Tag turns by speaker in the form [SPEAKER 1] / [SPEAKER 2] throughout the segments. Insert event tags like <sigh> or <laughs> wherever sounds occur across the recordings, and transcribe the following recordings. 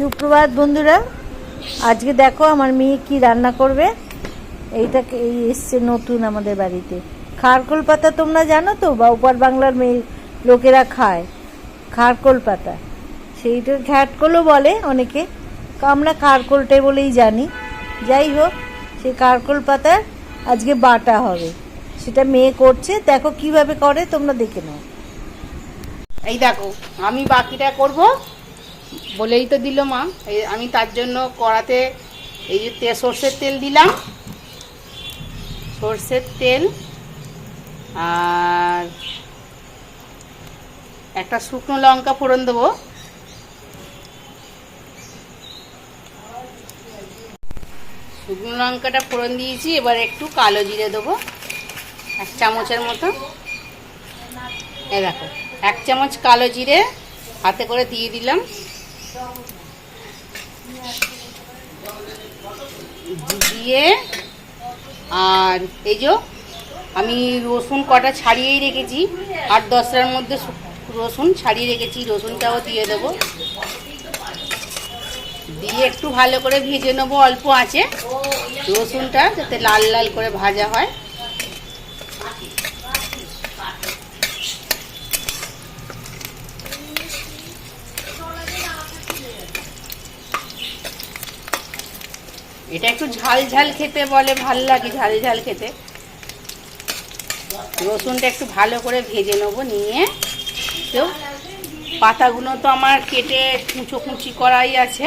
[SPEAKER 1] সুপ্রভাত বন্ধুরা, আজকে দেখো আমার মেয়ে কি রান্না করবে। এইটাকে, এই এসছে নতুন আমাদের বাড়িতে। খারকোল পাতা তোমরা জানো তো, বা উপর বাংলার মেয়ে লোকেরা খায়। খারকোল পাতা। সেইটা ঘ্যাটকোলও বলে অনেকে। আমরা খারকোলটাই বলেই জানি। যাই হোক সেই কারকোল পাতার আজকে বাটা হবে। সেটা মেয়ে করছে। দেখো কীভাবে করে, তোমরা দেখে নাও।
[SPEAKER 2] এই দেখো, আমি বাকিটা করব। বলেই তো দিল মা। আমি তার জন্য কড়াতে এই যে সর্ষের তেল দিলাম। সর্ষের তেল আর একটা শুকনো লঙ্কা ফোড়ন দেবো। শুকনো লঙ্কাটা ফোড়ন দিয়েছি, এবার একটু কালো জিরে দেবো, এক চামচের মতো। এ দেখো, এক চামচ কালো জিরে হাতে করে দিয়ে দিলাম। দিয়ে আর এই যে আমি রসুন কটা ছাড়িয়েই রেখেছি আট দশটার মধ্যে রসুন ছাড়িয়ে রেখেছি, রসুনটাও দিয়ে দেবো। দিয়ে একটু ভালো করে ভেজে নেব, অল্প আছে। রসুনটা যাতে লাল লাল করে ভাজা হয়। এটা একটু ঝাল ঝাল খেতে বলে, ভালো লাগে ঝাল ঝাল খেতে। রসুনটা একটু ভালো করে ভেজে নেব, নিয়ে তো পাতাগুলো তো আমার কেটে কুঁচো কুঁচি করাই আছে।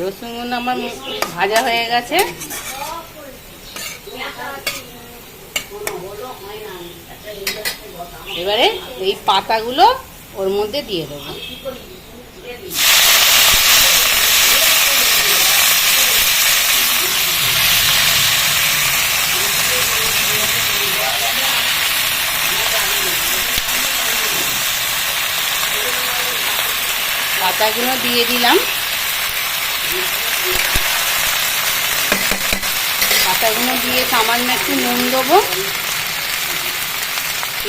[SPEAKER 2] রসুন আমার ভাজা হয়ে গেছে। এবারে এই পাতাগুলো ওর মধ্যে দিয়ে দেবো। পাতাগুলো দিয়ে দিলাম। পাতাগুলো দিয়ে সামান্য একটু নুন দেবো।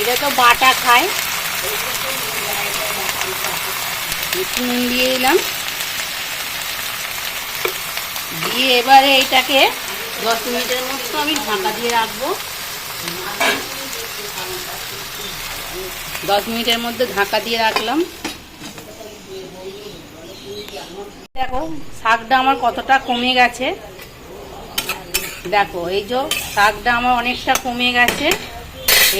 [SPEAKER 2] এটা তো বাটা খায়। একটু নুন দিয়ে দিলাম। দিয়ে এবারে এটাকে দশ মিনিটের মতো আমি ঢাকা দিয়ে রাখব। দশ মিনিটের মধ্যে ঢাকা দিয়ে রাখলাম। দেখো, শাকটা আমার কতটা কমে গেছে। দেখো, এই যে শাকটা আমার অনেকটা কমে গেছে।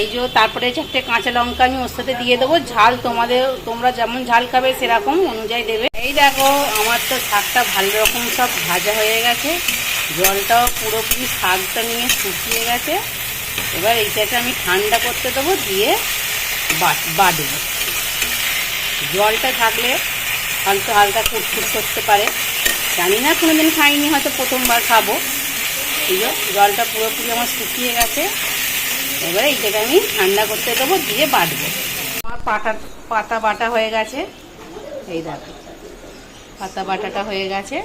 [SPEAKER 2] এই যে তারপরে চারটে কাঁচা লঙ্কা আমি ওর সাথে দিয়ে দেবো। ঝাল তোমাদের, তোমরা যেমন ঝাল খাবে সেরকম অনুযায়ী দেবে। এই দেখো, আমার তো শাকটা ভালো রকম সব ভাজা হয়ে গেছে। জলটাও পুরোপুরি শাকটা নিয়ে শুকিয়ে গেছে। এবার এইটাকে আমি ঠান্ডা করতে দেবো, দিয়ে বাট জলটা থাকলে হালকা হালকা কুটকুট করতে পারে। জানি না কোনো দিন খাইনি, হয়তো প্রথমবার খাব। এই জলটা পুরোপুরি আমার শুকিয়ে গেছে। এবারে এইটাকে আমি ঠান্ডা করতে দেবো, দিয়ে বাটবো। আমার পাটা, পাতা বাটা হয়ে গেছে। এই দেখো, পাতা বাটাটা হয়ে গেছে।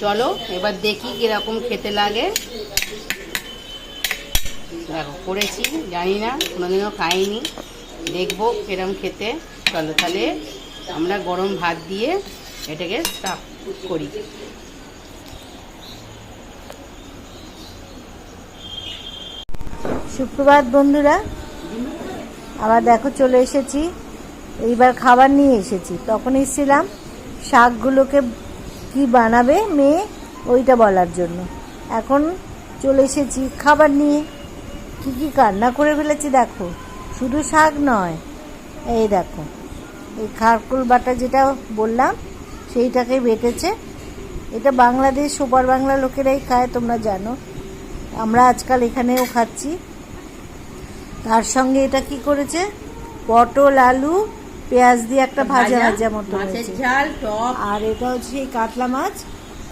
[SPEAKER 2] চলো, এবার দেখি কীরকম খেতে লাগে। দেখো, করেছি, জানি না, কোনোদিনও খাইনি। দেখব কিরম খেতে। চলো তাহলে আমরা গরম ভাত দিয়ে এটাকে স্টাফ করি।
[SPEAKER 1] সুপ্রভাত বন্ধুরা, আবার দেখো চলে এসেছি। এইবার খাবার নিয়ে এসেছি। তখন এসেছিলাম, শাকগুলোকে কি বানাবে মেয়ে, ওইটা বলার জন্য। এখন চলে এসেছি খাবার নিয়ে। কি কি কান্না করে ফেলেছি দেখো। শুধু শাক নয়, এই দেখো। এই খারকুল বাটা যেটা বললাম সেইটাকে বেটেছে। এটা বাংলাদেশ সুপার বাংলা লোকেরাই খায় তোমরা জানো। আমরা আজকাল এখানেও খাচ্ছি। তার সঙ্গে এটা কি করেছে? পটল আলু পেঁয়াজ দিয়ে একটা ভাজা ভাজা মতো
[SPEAKER 2] ঝাল
[SPEAKER 1] আর এটা হচ্ছে কাতলা মাছ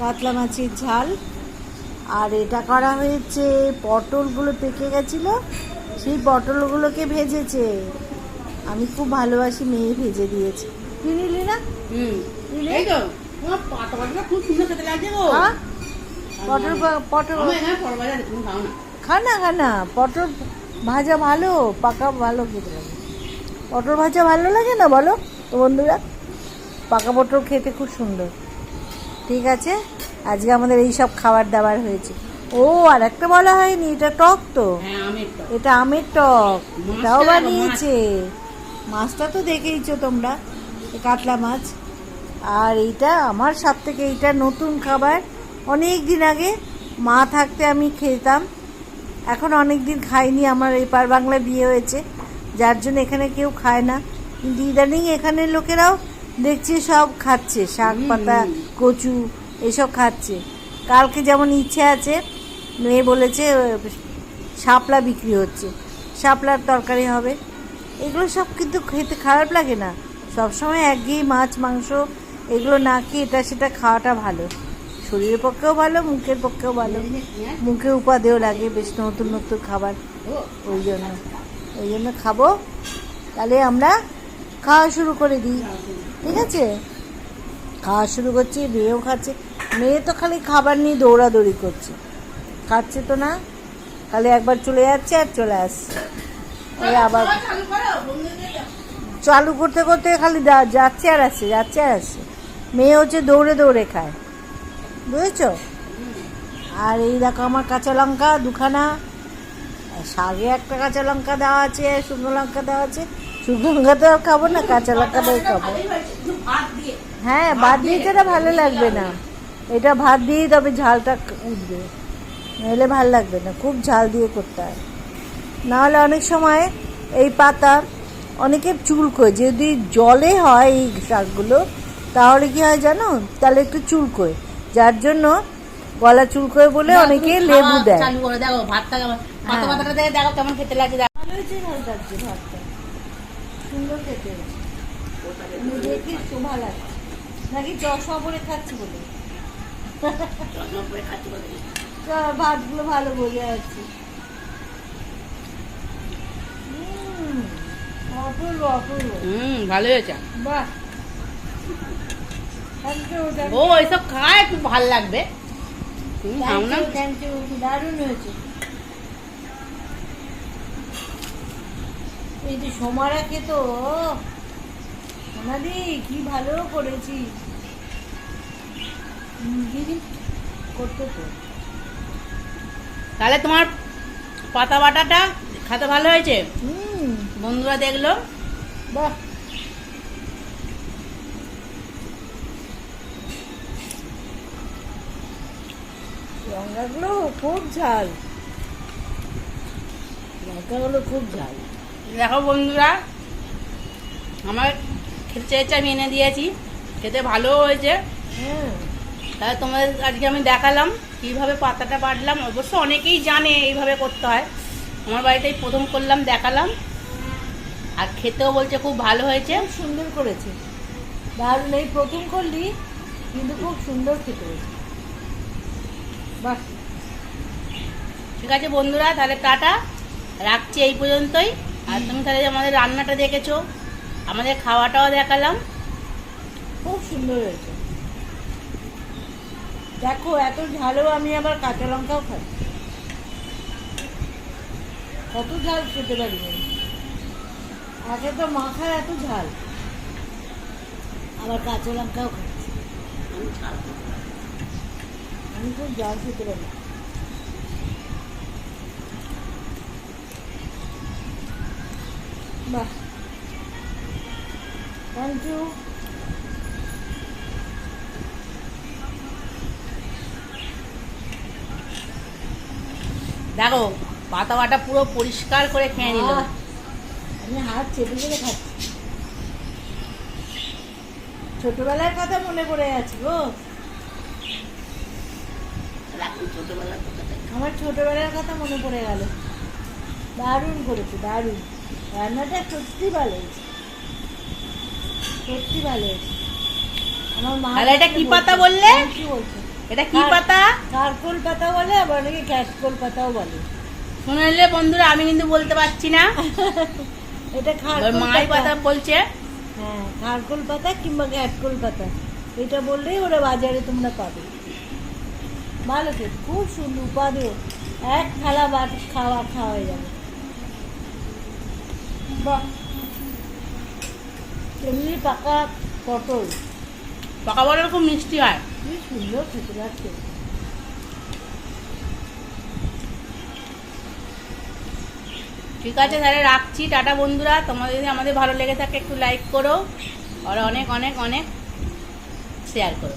[SPEAKER 1] কাতলা মাছের ঝাল। আর এটা করা হয়েছে পটলগুলো পেকে গেছিল সেই পটলগুলোকে ভেজেছে। আমি খুব ভালোবাসি মেয়ে ভেজে দিয়েছে। তুই নিলি না? খা পটল পটল
[SPEAKER 2] আমার এখানে পরোটা আছে, তুমি খাও না।
[SPEAKER 1] খা না খা না। পটল ভাজা ভালো পাকা ভালো খেতে লাগে। পটল ভাজা ভালো লাগে না বলো তো বন্ধুরা? পাকা পটল খেতে খুব সুন্দর। ঠিক আছে? আজকে আমাদের এই সব খাবার দাবার হয়েছে। ও আর একটা বলা হয়নি এটা টক তো।
[SPEAKER 2] হ্যাঁ
[SPEAKER 1] এটা আমের টক। এটাও বানিয়েছে। মাছটা তো দেখেইছো তোমরা কাতলা মাছ। আর এইটা আমার সব থেকে এইটা নতুন খাবার। অনেক দিন আগে মা থাকতে আমি খেতাম। এখন অনেক দিন খাইনি আমার এপার বাংলায় বিয়ে হয়েছে। যার জন্য এখানে কেউ খায় না। কিন্তু ইদানিং এখানের লোকেরাও দেখছি সব খাচ্ছে। শাক পাতা কচু এসব খাচ্ছে। কালকে যেমন ইচ্ছে আছে মেয়ে বলেছে শাপলা বিক্রি হচ্ছে। শাপলার তরকারি হবে। এগুলো সব কিন্তু খেতে খারাপ লাগে না। সবসময় একঘেয়ে মাছ, মাংস, এগুলো না খেয়ে এটা সেটা খাওয়াটা ভালো। শরীরের পক্ষেও ভালো, মুখের পক্ষেও ভালো। মুখে উপাদেও লাগে বেশ নতুন নতুন খাবার। ওই জন্য। ওই জন্য খাব। তাহলে আমরা খাওয়া শুরু করে দিই। ঠিক আছে? খাওয়া শুরু করছি, মেয়েও খাচ্ছে। মেয়ে তো খালি খাবার নিয়ে দৌড়াদৌড়ি করছে। খাচ্ছে তো না? খালি একবার চলে যাচ্ছে আর চলে আসছে। আবার চালু করতে করতে খালি যাচ্ছে আর আসছে যাচ্ছে আর আসছে মেয়ে হচ্ছে দৌড়ে দৌড়ে খায়। বুঝেছ? আর এই দেখো আমার কাঁচা লঙ্কা দুখানা। শাকে একটা কাঁচা লঙ্কা দেওয়া আছে, শুকনো লঙ্কা দেওয়া আছে। শুকনো লঙ্কা তো আর খাব না, কাঁচা লঙ্কা লঙ্কাটাই খাব। হ্যাঁ ভাত দিয়ে এটা ভালো লাগবে না। এটা ভাত দিয়েই তবে ঝালটা উঠবে। নইলে ভালো লাগবে না, খুব ঝাল দিয়ে করতে হয়। নাহলে অনেক সময় এই পাতা অনেকের চুলকোয় যদি জলে হয় এই শাকগুলো তাহলে কি হয় জানো? তাহলে একটু চুলকোয় যার জন্য গলা চুলকোয় বলে অনেকে লেবু দেয়।
[SPEAKER 2] চালু করে দেখো ভাতটা কেমন পাতা। পাতাটা দেখে দেখো কেমন খেতে লাগে দেখো।
[SPEAKER 1] ভালো হয়েছে ভালো লাগছে ভাতটা। সুন্দর খেতে হয়েছে শোভা লাগছে। নাকি চশমা পরে খাচ্ছি বলে? চল, ভাতগুলো ভালো বোঝা যাচ্ছে
[SPEAKER 2] হুম ভালো হয়েছে।
[SPEAKER 1] বাহ। থ্যাংক ইউ
[SPEAKER 2] ও এইসব খায় খুব ভালো লাগবে। তুমি খাও না।
[SPEAKER 1] ইউ থ্যাংক ইউ দারুণ হয়েছে। এই যে সোমারা খেত সোনাদি কি ভালো করেছি। করতে তো।
[SPEAKER 2] তাহলে তোমার পাতা বাটাটা খেতে ভালো হয়েছে?
[SPEAKER 1] হুম
[SPEAKER 2] বন্ধুরা দেখল?
[SPEAKER 1] বাহ। লঙ্কাগুলো খুব ঝাল। লঙ্কাগুলো খুব ঝাল।
[SPEAKER 2] দেখো বন্ধুরা আমার খেতে চেয়েছে আমি এনে দিয়েছি। খেতে ভালো হয়েছে।
[SPEAKER 1] হ্যাঁ।
[SPEAKER 2] তাহলে তোমাদের আজকে আমি দেখালাম কীভাবে পাতাটা বাটলাম। অবশ্য অনেকেই জানে এইভাবে করতে হয়। আমার বাড়িতেই প্রথম করলাম দেখালাম। আর খেতেও বলছে খুব ভালো হয়েছে।
[SPEAKER 1] খুব সুন্দর করেছে। দারুণ এই প্রথম করলি কিন্তু খুব সুন্দর খেতে হয়েছে। বাহ।
[SPEAKER 2] ঠিক আছে বন্ধুরা তাহলে টাটা। রাখছি এই পর্যন্তই। আর তুমি তাহলে আমাদের রান্নাটা দেখেছ আমাদের খাওয়াটাও দেখালাম।
[SPEAKER 1] খুব সুন্দর হয়েছে। দেখো এত ঝালও আমি আবার কাঁচা লঙ্কাও খাই। কত ঝাল খেতে পারি। আগে তো এত ঝাল। আবার কাঁচা লঙ্কাও খাচ্ছি। আমি খেতে পারি বাহ। থ্যাংক ইউ
[SPEAKER 2] দেখো পাতা বাটা পুরো পরিষ্কার করে খেয়ে নিল।
[SPEAKER 1] আমি হাত চেপে চেপে খাচ্ছি। ছোটবেলার কথা মনে পড়ে আছে গো।
[SPEAKER 2] ছোটবেলার কথাটা
[SPEAKER 1] আমার ছোটবেলার কথা মনে পড়ে গেল। দারুণ করেছে দারুণ। রান্নাটা সত্যি ভালো হয়েছে। সত্যি ভালো হয়েছে। আমার মা
[SPEAKER 2] তাহলে এটা কি পাতা বললে?
[SPEAKER 1] কি বলছে?
[SPEAKER 2] এটা কি পাতা?
[SPEAKER 1] কারকোল পাতা বলে আবার অনেকে ক্যাটকোল পাতাও বলে।
[SPEAKER 2] শুনলে বন্ধুরা আমি কিন্তু বলতে পারছি না। <laughs>
[SPEAKER 1] এটা
[SPEAKER 2] পাতা। বলছে।
[SPEAKER 1] হ্যাঁ খারকোল পাতা কিংবা পাতা। এটা বললেই ওরা বাজারে তোমরা পাবে। ভালো খেতে খুব সুন্দর উপাদেয়। এক থালা খাওয়া খাওয়া যাবে। বাহ। এমনি পাকা পটল।
[SPEAKER 2] পাকা বলের খুব মিষ্টি হয়।
[SPEAKER 1] কি সুন্দর খেতে লাগছে।
[SPEAKER 2] ঠিক আছে তাহলে রাখছি, টাটা বন্ধুরা। তোমাদের যদি আমাদের ভালো লেগে থাকে, একটু লাইক করো। আর অনেক অনেক অনেক শেয়ার করো।